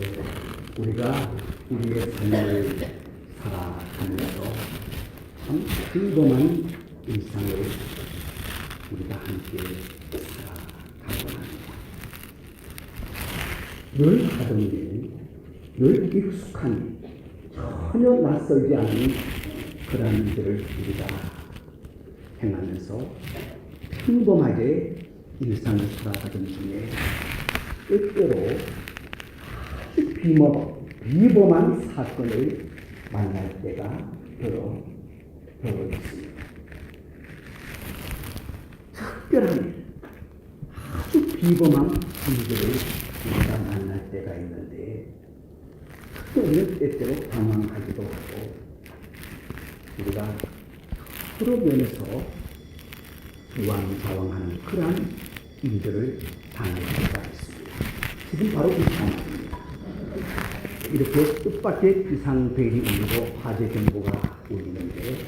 네, 우리가 우리의 삶을 살아가면서 참 평범한 일상을 우리가 함께 살아가고 합니다. 늘 하던 일, 늘 익숙한 일, 전혀 낯설지 않은 그러한 일들을 우리가 행하면서 평범하게 일상을 살아가던 중에 때때로 비범, 비범 한 사건을 만날 때가 더러, 더러 있습니다. 특별한 일, 아주 비범한 일들을 우리가 만날 때가 있는데 특별히 때때로 당황하기도 하고 우리가 여러 면에서 우왕좌왕하는 그러한 일들을 당할 수가 있습니다. 지금 바로 이 상황입니다. 이렇게 뜻밖의 비상벨이 울리고 화재 경보가 울리는데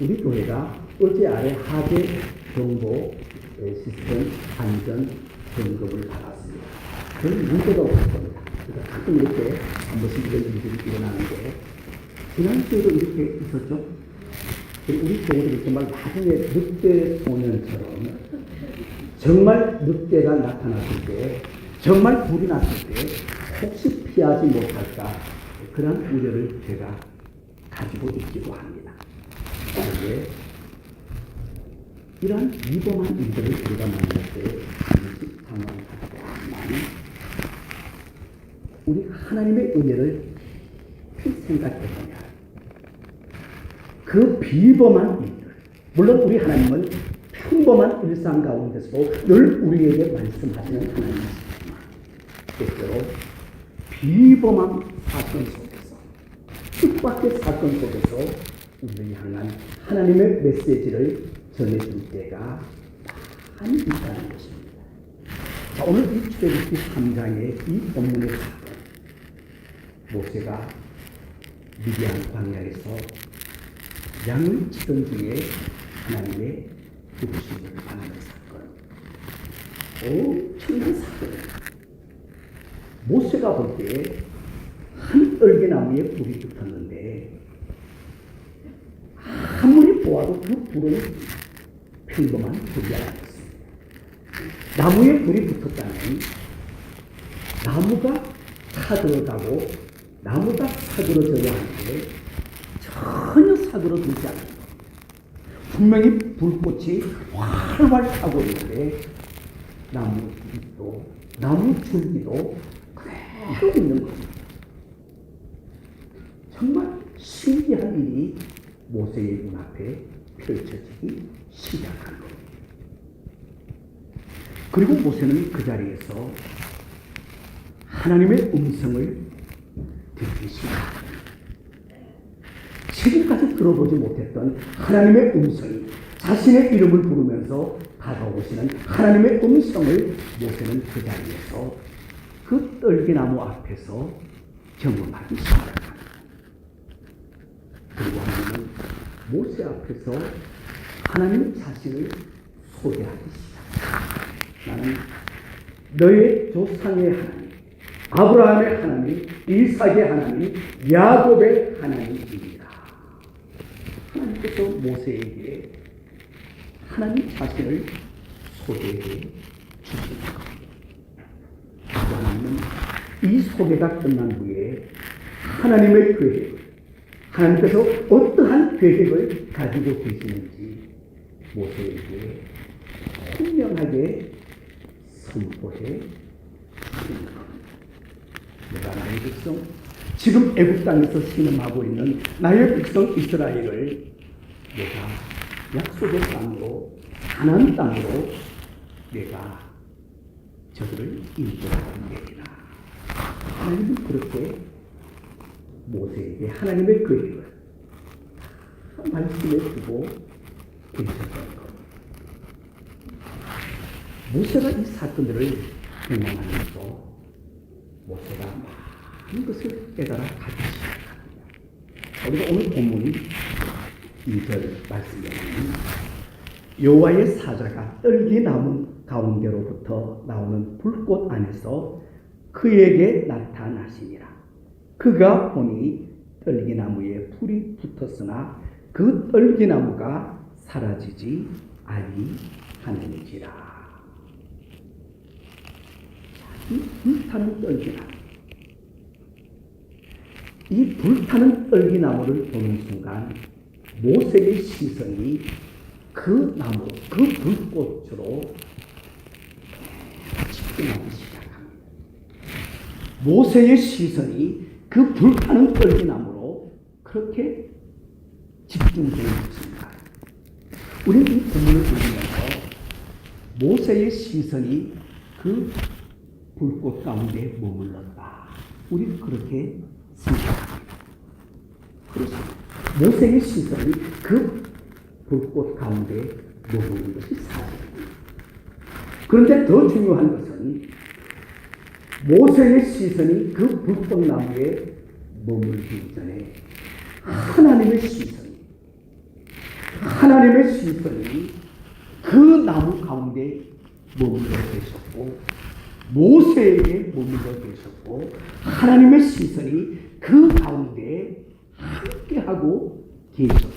우리 교회가 어제 아래 화재 경보 시스템 안전 점검을 받았습니다. 별 문제가 없었습니다. 그러니까 가끔 이렇게 한 번씩 이런 일들이 일어나는데 지난주에도 이렇게 있었죠. 우리 교회들이 정말 나중에 늑대 소년처럼 정말 늑대가 나타났을 때 정말 불이 났을 때 혹시 피하지 못할까 그런 우려를 제가 가지고 있기도 합니다. 그런데 이러한 위험한 일들을 우리가 만날 때 당황하지만 우리 하나님의 은혜를 생각해보면 그 비범한 일들 물론 우리 하나님은 평범한 일상 가운데서도 늘 우리에게 말씀하시는 하나님이시지만 때때로 비범한 사건 속에서 뜻밖의 사건 속에서 우리를 향한 하나님의 메시지를 전해줄 때가 많이 있다는 것입니다. 자, 오늘 이 출애굽기 3장의 이 본문의 사건 모세가 미디안 광야에서 양을 치던 중에 하나님의 부르심을 받는 사건. 엄청난 사건입니다. 모세가 볼 때한 떨개나무에 불이 붙었는데 아무리 보아도 그 불은 평범한 불이 아니었습니다. 나무에 불이 붙었다면 나무가 타들어가고 나무가 사그러져야 하는데 전혀 사그러들지 것. 분명히 불꽃이 활활 타고 있는데 나무 잎도 나무 줄기도 그대로 있는 거죠. 정말 신기한 일이 모세의 눈앞에 펼쳐지기 시작한 거예요. 그리고 모세는 그 자리에서 하나님의 음성을 듣기 시작합니다. 지금까지 들어보지 못했던 하나님의 음성이 자신의 이름을 부르면서 다가오시는 하나님의 음성을 모세는 그 자리에서 그 떨기나무 앞에서 경험하기 시작합니다. 그리고 하나님은 모세 앞에서 하나님 자신을 소개하기 시작합니다. 나는 너의 조상의 하나님, 아브라함의 하나님, 이삭의 하나님, 야곱의 하나님입니다. 하나님께서 모세에게 하나님 자신을 소개해 주시는 겁니다. 이 소개가 끝난 후에 하나님의 계획, 하나님께서 어떠한 계획을 가지고 계시는지 모세에게 분명하게 선포해 겁니다. 내가 나의 백성, 지금 애국 땅에서 신음하고 있는 나의 백성 이스라엘을 내가 약속의 땅으로 가나안 땅으로 내가 저들을 인도하리라. 하나님은 그렇게 모세에게 하나님의 계획을 말씀해 주고 계셨던 것. 모세가 이 사건들을 경험하면서 모세가 많은 것을 깨달아 가기 시작합니다. 우리가 오늘 본문이 2절 말씀에 보면 여호와의 사자가 떨기 나무 가운데로부터 나오는 불꽃 안에서 그에게 나타나시니라. 그가 보니 떨기나무에 풀이 붙었으나 그 떨기나무가 사라지지 아니하는지라. 이 불타는 떨기나무. 이 불타는 떨기나무를 보는 순간 모세의 시선이 그 나무, 그 불꽃으로 집중하기 시작합니다. 모세의 시선이 그 불타는 떨기나무로 그렇게 집중되어 있습니다. 우리는 이 본문을 보면서 모세의 시선이 그 불꽃 가운데 머물렀다. 우리는 그렇게 생각합니다. 그렇습니다. 모세의 시선이 그 불꽃 가운데 머무는 것이 사실입니다. 그런데 더 중요한 것은 모세의 시선이 그 불꽃나무에 머물기 전에 하나님의 시선이 하나님의 시선이 그 나무 가운데 머물러 계셨고 모세에게 머물러 계셨고 하나님의 시선이 그 가운데 함께하고 것입니다.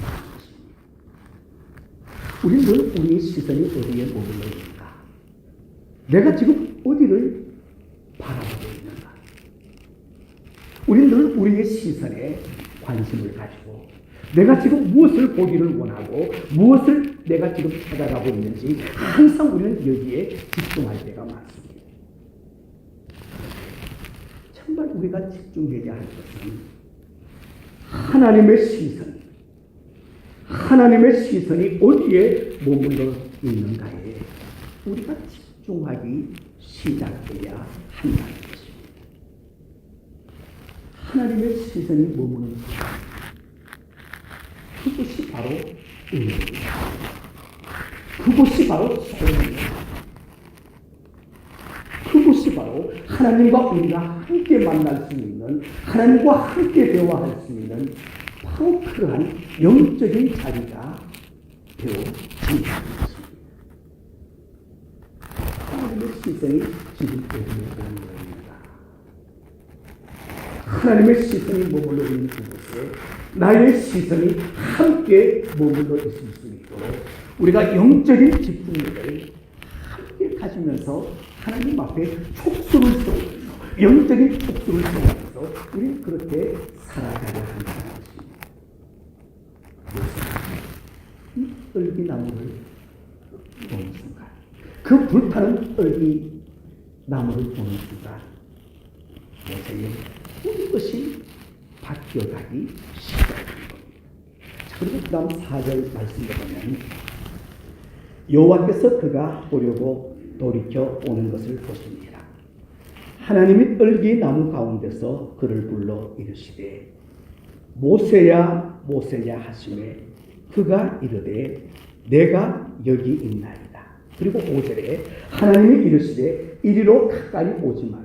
우리는 늘 우리의 시선이 어디에 머물러 있는가? 내가 지금 어디를 바라보고 있는가? 우리는 늘 우리의 시선에 관심을 가지고 내가 지금 무엇을 보기를 원하고 무엇을 내가 지금 찾아가고 있는지 항상 우리는 여기에 집중할 때가 많습니다. 정말 우리가 집중해야 할 것은 하나님의 시선, 하나님의 시선이 어디에 머물러 있는가에 우리가 집중하기 시작해야 것입니다. 하나님의 시선이 머무는 곳, 그것이 바로 은혜입니다. 그것이 바로 소원입니다. 그것이 바로 하나님과 우리가 함께 만날 수 있는 하나님과 함께 대화할 수 있는 바로 그러한 영적인 자리가 것입니다. 하나님의 시선이 지금 어디에 머물러있는가? 하나님의 시선이 머물러 있는 그곳에 나의 시선이 함께 머물러 있을 수 있도록 우리가 영적인 집중력을 함께 가지면서 하나님 앞에 촉수를 세우면서 영적인 촉수를 세우면서 우리 그렇게 살아가야 한다는 것입니다. 이 떨기나무를 보는 순간 그 불타는 떨기 나무를 보는 순간 모세의 모든 것이 바뀌어가기 시작하는 겁니다. 자, 그리고 그 다음 4절 말씀을 보면 여호와께서 그가 보려고 돌이켜 오는 것을 보십니다. 하나님이 떨기 나무 가운데서 그를 불러 이르시되 모세야 모세야 하심에 그가 이르되 내가 여기 있나이다. 그리고 5절에 하나님이 이르시되 이리로 가까이 오지 말라.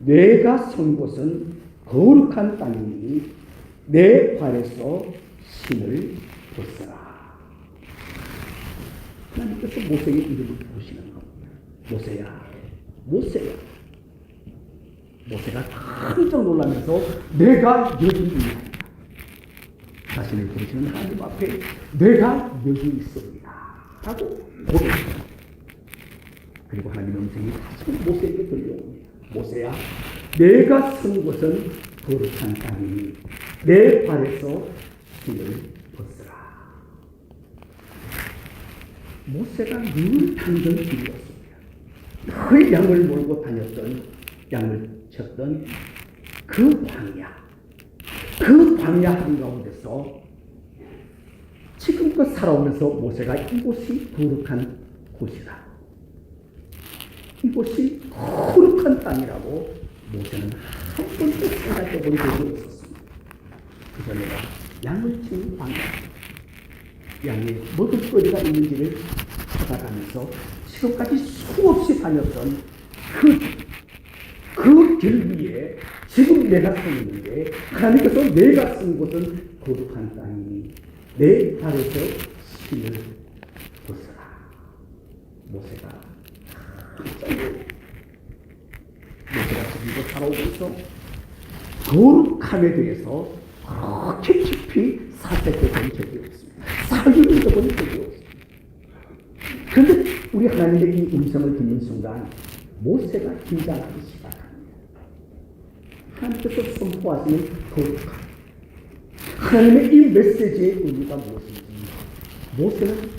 내가 선 곳은 거룩한 땅이니 내 발에서 신을 벗어라. 하나님께서 모세의 이름을 부르시는 겁니다. 모세야, 모세야. 모세가 깜짝 놀라면서 내가 여기 있나이다. 자신을 부르시는 하나님 앞에 내가 여기 있습니다. 하고 고백합니다. 그리고 하나님의 음성이 다시 모세에게 들려옵니다. 모세야, 내가 선 곳은 거룩한 땅이니 내 발에서 신을 벗으라. 모세가 늘 다니던 길이었습니다. 그 양을 몰고 다녔던 양을 쳤던 그 광야, 그 광야 한가운데서 지금껏 살아오면서 모세가 이곳이 거룩한 곳이다. 이곳이 거룩한 땅이라고 모세는 한 번도 생각해 본 적이 없었습니다. 그래서 양을 치는 광야, 양의 먹을거리가 있는지를 찾아가면서 지금까지 수없이 다녔던 그, 그 길 위에 지금 내가 서 있는데 하나님께서 내가 쓴 곳은 거룩한 땅이니 내 발에서 신을 벗어라. 모세가 놀랐어요. 모세가 가지고 살아오면서 거룩함에 대해서 그렇게 깊이 사색해 본 적이 없습니다. 해본 적이 없습니다. 그런데 우리 하나님의 이 음성을 듣는 순간 모세가 긴장하기 시작합니다. 하나님께서 선포하시는 거룩함. 하나님의 이 메시지의 의미가 무엇인지 모세는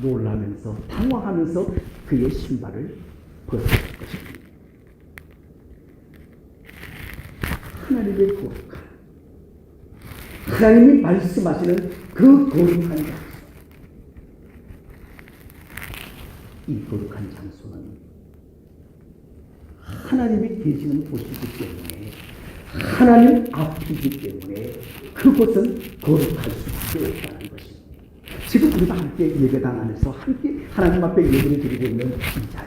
놀라면서 당황하면서 그의 신발을 벗었을 것입니다. 하나님의 거룩함. 하나님이 말씀하시는 그 거룩한 장소. 이 거룩한 장소는 하나님이 계시는 곳이기 때문에 하나님 앞이기 때문에 그곳은 거룩할 수밖에 없다는. 지금 우리가 함께 예배당 안에서 함께 하나님 앞에 예배를 드리고 있는 이 자리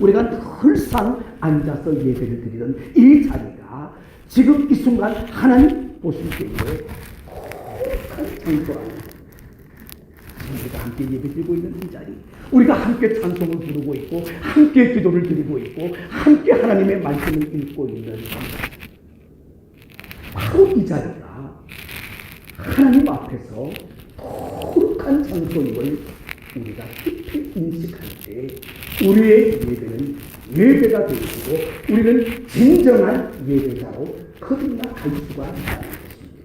우리가 늘상 앉아서 예배를 드리던 이 자리가 지금 이 순간 하나님 보실 때에 거룩한 장소라는 우리가 함께 예배 드리고 있는 이 자리, 우리가 함께 찬송을 부르고 있고, 함께 기도를 드리고 있고, 함께 하나님의 말씀을 읽고 있는 이 자리. 바로 이 자리가 하나님 앞에서 거룩한 장소임을 우리가 깊이 인식할 때 우리의 예배는 예배가 되고 우리는 진정한 예배자로 거듭나갈 수가 있다는 것입니다.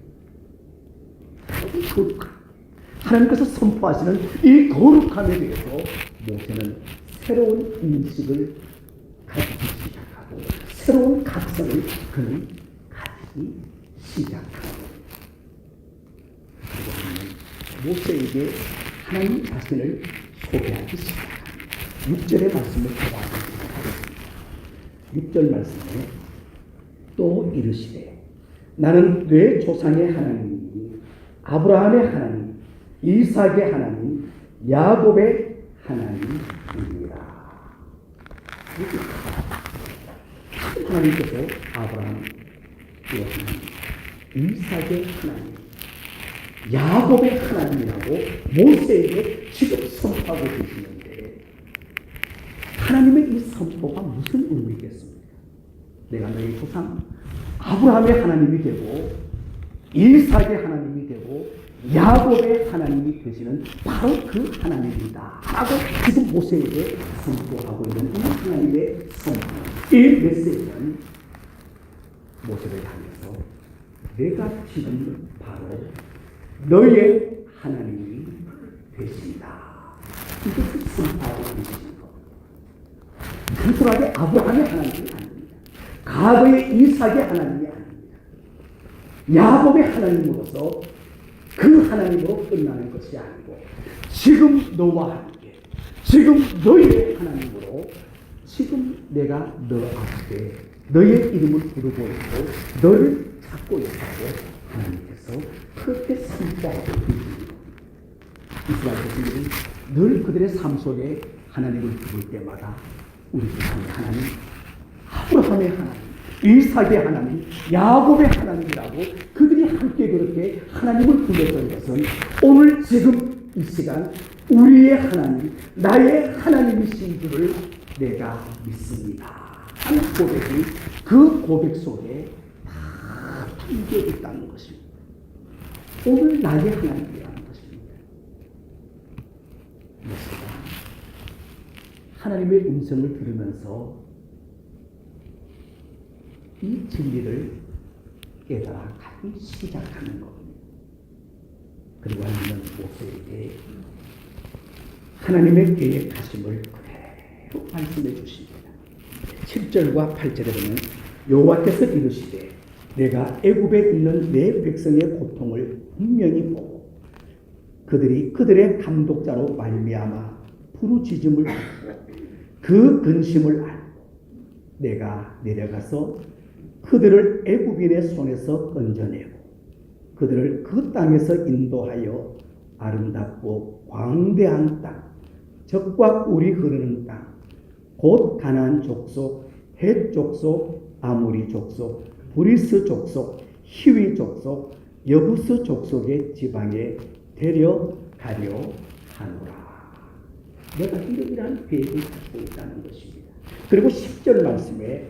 거룩함. 하나님께서 선포하시는 이 거룩함에 대해서 모세는 새로운 인식을 가지기 시작하고 새로운 각성을 그는 가지기 그리고 하나님은 모세에게 하나님 자신을 소개하기 시작합니다. 6절의 말씀을 보아보도록 하겠습니다. 6절 말씀에 또 이르시되 나는 내 조상의 하나님이니 아브라함의 하나님 이삭의 하나님, 야곱의 하나님입니다. 하나님께서 아브라함의 하나님, 이삭의 하나님, 야곱의 하나님이라고 모세에게 지금 선포하고 계시는데 하나님의 이 선포가 무슨 의미겠습니까? 내가 너희 조상 아브라함의 하나님이 되고 이삭의 하나님이 되고 야곱의 하나님이 되시는 바로 그 하나님입니다. 라고 지금 모세에게 선포하고 있는 이 하나님의 선포. 이 메시지는 모세를 향해서 내가 지금 바로 너의 하나님이 되신다. 이것을 선포하고 계시는 것. 단순하게 아브라함의 하나님이 아닙니다. 과거의 이삭의 하나님이 아닙니다. 야곱의 하나님으로서 그 하나님으로 끝나는 것이 아니고 지금 너와 함께 지금 너의 하나님으로 지금 내가 너 앞에 너의 이름을 부르고 있고 너를 찾고 있다고 하나님께서 그렇게 계십니다. 이스라엘 백성들은 늘 그들의 삶 속에 하나님을 부를 때마다 우리 조상의 하나님, 아브라함의 하나님, 이삭의 하나님, 야곱의 하나님이라고 그들이 함께 그렇게 하나님을 불렀던 것은 오늘 지금 이 시간 우리의 하나님, 나의 하나님이신 줄을 내가 믿습니다. 하는 고백이 그 고백 속에 다 담겨 있다는 것입니다. 오늘 나의 하나님이라는 것입니다. 하나님의 음성을 들으면서 이 진리를 깨달아 가기 시작하는 겁니다. 그리고 하나님은 모세에게 하나님의 계획하심을 그대로 말씀해 주십니다. 7절과 8절에 보면 여호와께서 이르시되 내가 애굽에 있는 내 백성의 고통을 분명히 보고 그들이 그들의 감독자로 말미암아 부르짖음을 듣고 그 근심을 알고 내가 내려가서 그들을 애굽인의 손에서 건져내고 그들을 그 땅에서 인도하여 아름답고 광대한 땅, 적과 꿀이 흐르는 땅, 곧 가나안 족속, 헷 족속, 아모리 족속, 브리스 족속, 히위 족속, 여부스 족속의 지방에 데려가려 하노라. 내가 이러이러한 계획을 갖고 있다는 것입니다. 그리고 10절 말씀에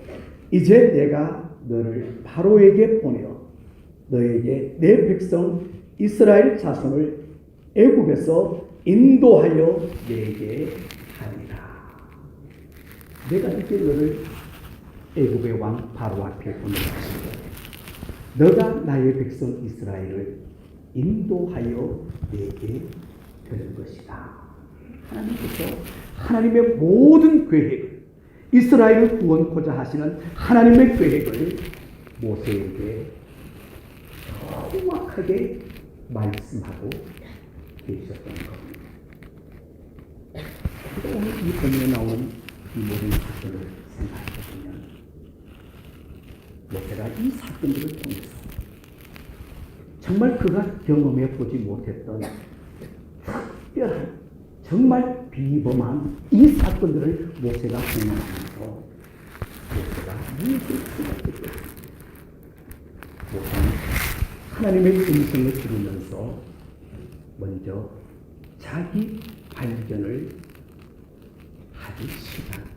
이제 내가 너를 바로에게 보내어 너에게 내 백성 이스라엘 자손을 애굽에서 인도하여 내게 하리라. 내가 이제 너를 애굽의 왕 바로 앞에 보내가지고 너가 나의 백성 이스라엘을 인도하여 내게 되는 것이다. 하나님께서 하나님의 모든 계획을 이스라엘을 구원코자 하시는 하나님의 계획을 모세에게 정확하게 말씀하고 계셨던 겁니다. 오늘 이 본문에 나오는 이 모든 사건을 생각해보면 모세가 이 사건들을 통해서 정말 그가 경험해 보지 못했던 특별한 정말 비범한 이 사건들을 모세가 경험하면서 모세가 무엇을 생각했겠습니까? 모세는 하나님의 음성을 들으면서 먼저 자기 발견을 하기 시작합니다.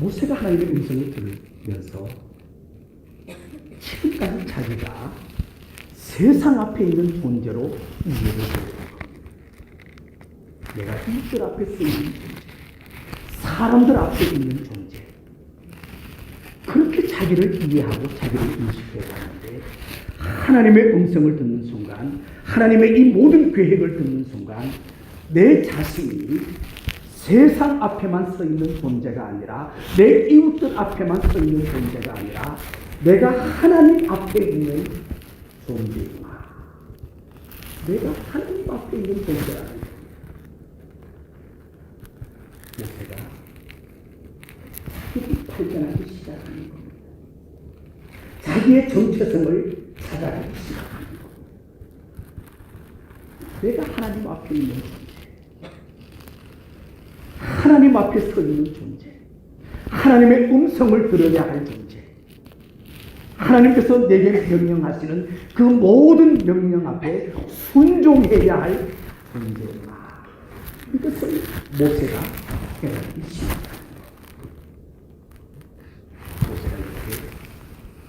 모세가 하나님의 음성을 들으면서 지금까지 자기가 세상 앞에 있는 존재로 이해를 하고 내가 이들 앞에 존재, 사람들 앞에 있는 존재. 그렇게 자기를 이해하고 자기를 인식해 가는데 하나님의 음성을 듣는 순간 하나님의 이 모든 계획을 듣는 순간 내 자신이 세상 앞에만 서 있는 존재가 아니라 내 이웃들 앞에만 서 있는 존재가 아니라 내가 하나님 앞에 있는 존재구나. 내가 하나님 앞에 있는 존재라는 것. 모세가 자기 발견하기 시작하는 겁니다. 자기의 정체성을 찾아가기 시작하는 겁니다. 내가 하나님 앞에 있는. 하나님 앞에 서 있는 존재. 하나님의 음성을 들어야 할 존재. 하나님께서 내게 명령하시는 그 모든 명령 앞에 순종해야 할 존재구나. 이것을 모세가 깨닫기 시작합니다. 모세가 이렇게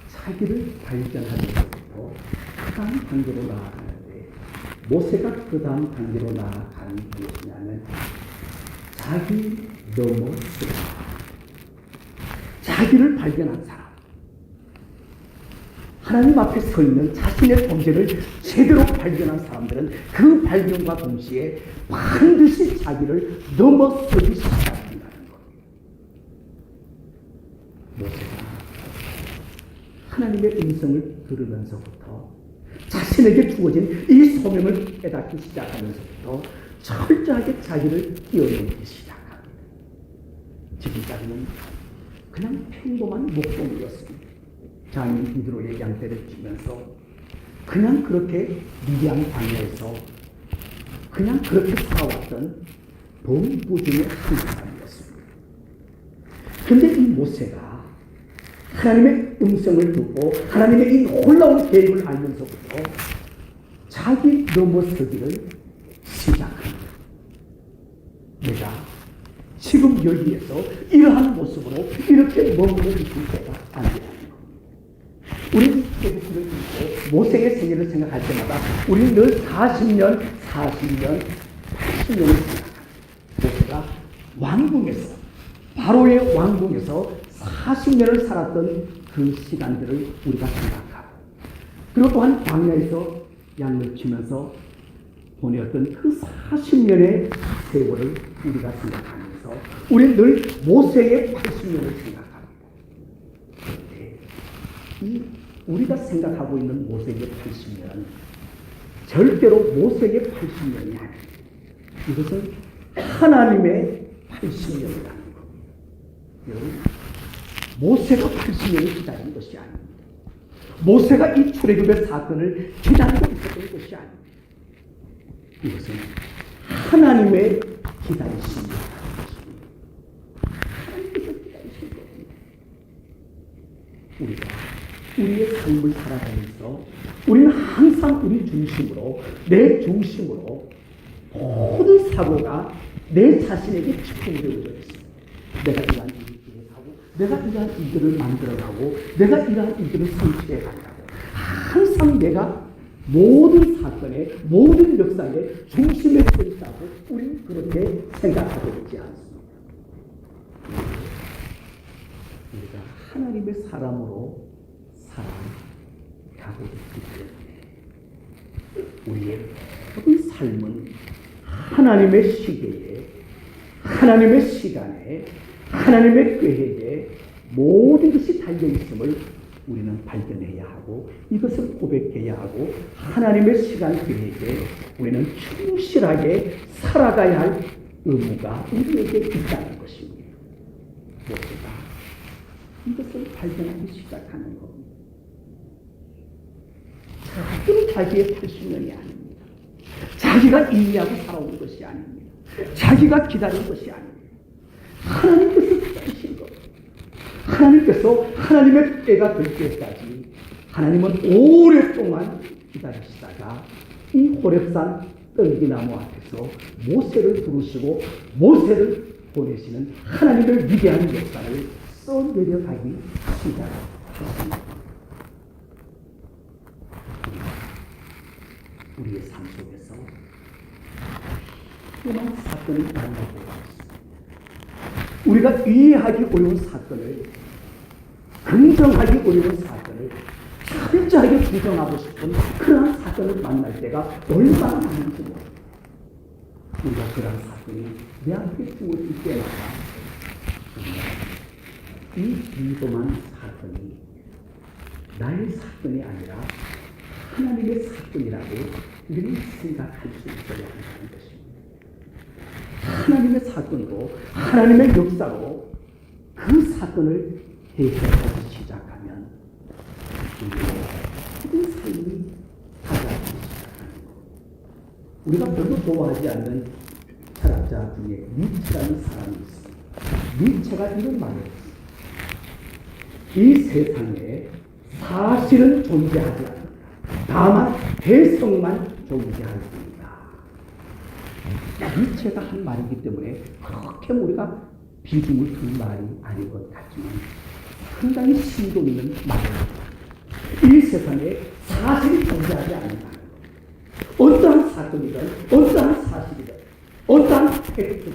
자기를 발견하면서부터 그 다음 단계로 나아가는데 모세가 그 다음 단계로 나아가는 게 무엇이냐면 자기 넘어서 자기를 발견한 사람 하나님 앞에 서 있는 자신의 존재를 제대로 발견한 사람들은 그 발견과 동시에 반드시 자기를 넘어서기 시작한다는 것. 모세가 하나님의 음성을 들으면서부터 자신에게 주어진 이 소명을 깨닫기 시작하면서부터 철저하게 자기를 끼워내기 시작합니다. 지금까지는 그냥 평범한 목동이었습니다. 장인 이드로의 양떼를 치면서 그냥 그렇게 미디안 광야에서 그냥 그렇게 살아왔던 범부 중의 한 사람이었습니다. 근데 이 모세가 하나님의 음성을 듣고 하나님의 이 놀라운 계획을 알면서부터 자기 넘어서기를 시작합니다. 내가 여기에서 이러한 모습으로 이렇게 있을 때가 아니라는 것. 우리 계속을 모세의 생애를 생각할 때마다 우리는 늘 40년, 40년, 80년을 생각합니다. 모세가 왕궁에서 바로의 왕궁에서 40년을 살았던 그 시간들을 우리가 생각하고 그리고 또한 광야에서 양을 치면서 보내었던 그 40년의 세월을 우리가 생각하면서 우리는 늘 모세의 80년을 생각합니다. 이 우리가 생각하고 있는 모세의 80년은 절대로 모세의 80년이 아닙니다. 이것은 하나님의 80년이라는 겁니다. 여러분, 모세가 80년을 기다린 것이 아닙니다. 모세가 이 출애굽의 사건을 기다리고 있었던 것이 아닙니다. 이것은 하나님의 기다리심입니다. 하나님께서 기다리신 겁니다. 우리가 우리의 삶을 살아가면서 우리는 항상 우리 중심으로 내 중심으로 모든 사고가 내 자신에게 집중되어져 있습니다. 내가 이러한 일을 내가 이러한 일들을 만들어가고 내가 이러한 일들을 성취해 간다고 항상 내가 모든 사건의 모든 역사의 중심에 서 있다고 우리는 그렇게 생각하고 있지 않습니다. 우리가 하나님의 사람으로 살아가고 있기 때문에 우리의 모든 삶은 하나님의 시계에 하나님의 시간에 하나님의 계획에 모든 것이 달려 있음을 우리는 발견해야 하고 이것을 고백해야 하고 하나님의 시간 계획에 우리는 충실하게 살아가야 할 의무가 우리에게 있다는 것입니다. 무엇보다 이것을 발견하기 시작하는 겁니다. 자기는 자기의 80년이 아닙니다. 자기가 이해하고 살아온 것이 아닙니다. 자기가 기다린 것이 아닙니다. 하나님께서 기다리신 것. 하나님께서 하나님의 때가 될 때까지 하나님은 오랫동안 기다리시다가 이 호렙산 떨기나무 앞에서 모세를 부르시고 모세를 보내시는 하나님의 위대한 역사를 써내려가기 시작했습니다. 우리의 삶 속에서 수많은 사건을 만나고. 우리가 이해하기 어려운 사건을 긍정하기 어려운 사건을 철저하게 부정하고 싶은 그러한 사건을 만날 때가 얼마나 많은지 모릅니다. 우리가 그러한 사건이 내 앞에 주어질 때마다 이 비범한 사건이 나의 사건이 아니라 하나님의 사건이라고 우리는 생각할 수 있어야 한다는 것입니다. 하나님의 사건으로 하나님의 역사로 그 사건을 해결하기 시작하면 우리의 삶이 달라지기 시작하는 것. 우리가 별로 좋아하지 않는 철학자 중에 니체라는 사람이 있습니다. 니체가 이런 말을 했습니다. 이 세상에 사실은 존재하지 않는다. 다만 해석만 존재할 뿐이다. 니체가 한 말이기 때문에 그렇게 우리가 비중을 둔 말이 아닌 것 같지만 상당히 심도 있는 말입니다. 이 세상에 사실이 존재하지 않는다. 어떠한 사건이든 어떠한 사실이든 어떠한 팩트든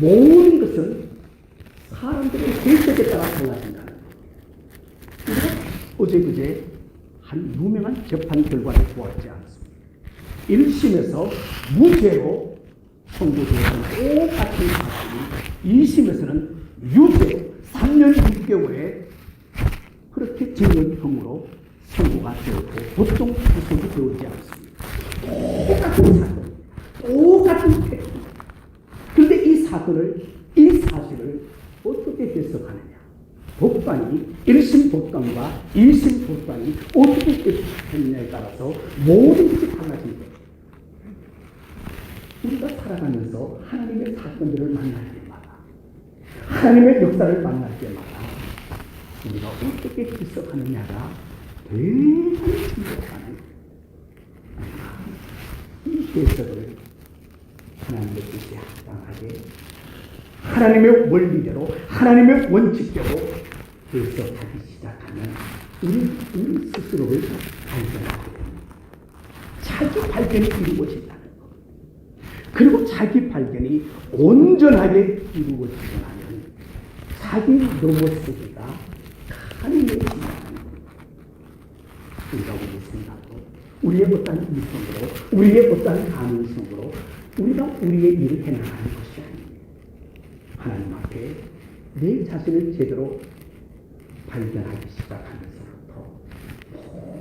모든 것은 사람들의 해석에 따라. 우리가 어제 그제 한 유명한 재판 결과를 보았지 않습니까? 1심에서 무죄로 선고되었던 똑같은 사건이 2심에서는 유죄 3년 6개월에 그렇게 징역형으로 선고가 되었고 보통 구속이 되어지 않습니다. 똑같은 사건, 똑같은 팩트. 그런데 이 사건을, 이 사실을 어떻게 해석하느냐? 법관이 1심 법관과 2심 법관이 어떻게 해석했느냐에 따라서 모든 것이 달라진 거예요. 우리가 살아가면서 하나님의 사건들을 만날 때마다 하나님의 역사를 만날 때마다 우리가 어떻게 해석하느냐가 대단히 중요하다는 이 해석을 하나님의 뜻에 합당하게 하나님의 원리대로 하나님의 원칙대로 해석하기 시작하면 우리, 우리 스스로를 발견하게 됩니다. 자기 발견이 이루어진다는 것. 그리고 자기 발견이 온전하게 이루어지고 나면 자기 넘어서기가 가능해진다는 것. 우리가 우리 생각으로, 우리의 어떠한 이성으로, 우리의 어떠한 가능성으로 우리가 우리의 일을 해나가는 것이 아닙니다. 하나님 앞에 내 자신을 제대로 발견하기 시작하면서부터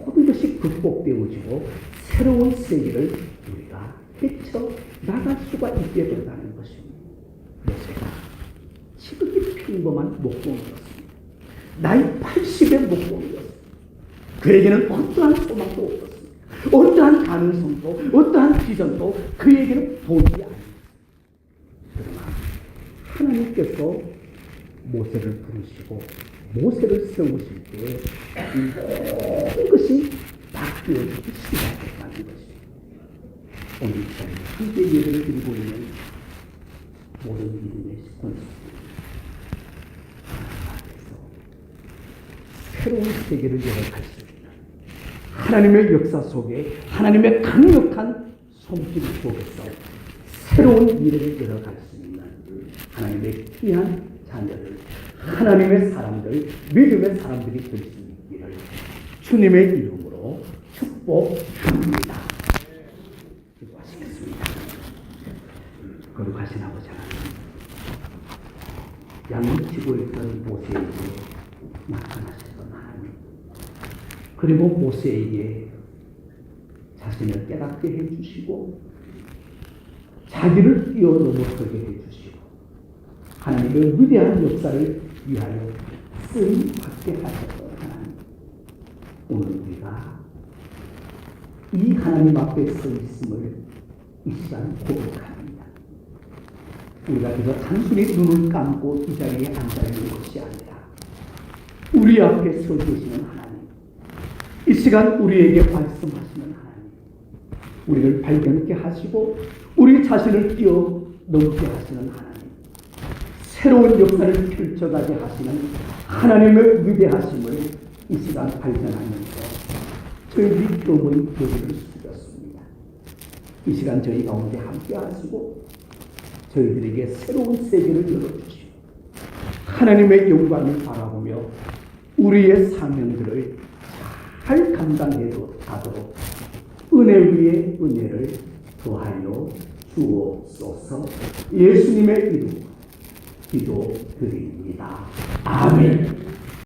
모든 것이 극복되어지고 새로운 세계를 우리가 헤쳐 나갈 수가 있게 된다는 것입니다. 모세가 지극히 평범한 목동이었습니다. 나이 80의 목동이었습니다. 그에게는 어떠한 소망도 없었습니다. 어떠한 가능성도, 어떠한 비전도 그에게는 보이지 않습니다. 그러나 하나님께서 모세를 부르시고 모세를 세우실 때이 모든 것이 바뀌어지기 시작했다는 것입니다. 오늘 저희 함께 예배를 드리고 있는 모든 믿음의 하나님 앞에서 새로운 세계를 열어갈 수 있는 하나님의 역사 속에 하나님의 강력한 손길 속에서 새로운 미래를 열어갈 수 있는 하나님의 귀한 자녀들, 하나님의 사람들, 믿음의 사람들이 있기를 주님의 이름으로 축복합니다. 기도하시겠습니다. 거룩하신 아버지 하나님, 양을 치고 있던 모세에게 나타나셨던 하나님, 그리고 모세에게 자신을 깨닫게 해주시고 자기를 뛰어넘어 서게 해주시고 하나님의 위대한 역사를 위하여 쓰임 받게 하셨던 하나님 오늘 우리가 이 하나님 앞에 서 있음을 이 시간 고백합니다. 우리가 그저 단순히 눈을 감고 이 자리에 앉아 있는 것이 아니라 우리 앞에 서 계시는 하나님 이 시간 우리에게 말씀하시는 하나님 우리를 발견케 하시고 우리 자신을 뛰어넘게 하시는 하나님 새로운 역사를 펼쳐가게 하시는 하나님의 위대하심을 이 시간 발견하면서 저희 믿음의 고개를 숙였습니다. 이 시간 저희 가운데 함께 하시고 저희들에게 새로운 세계를 열어주시고 하나님의 영광을 바라보며 우리의 사명들을 잘 감당해도 하도록 은혜 위에 은혜를 더하여 주옵소서. 예수님의 이름으로 기도드립니다. 아멘.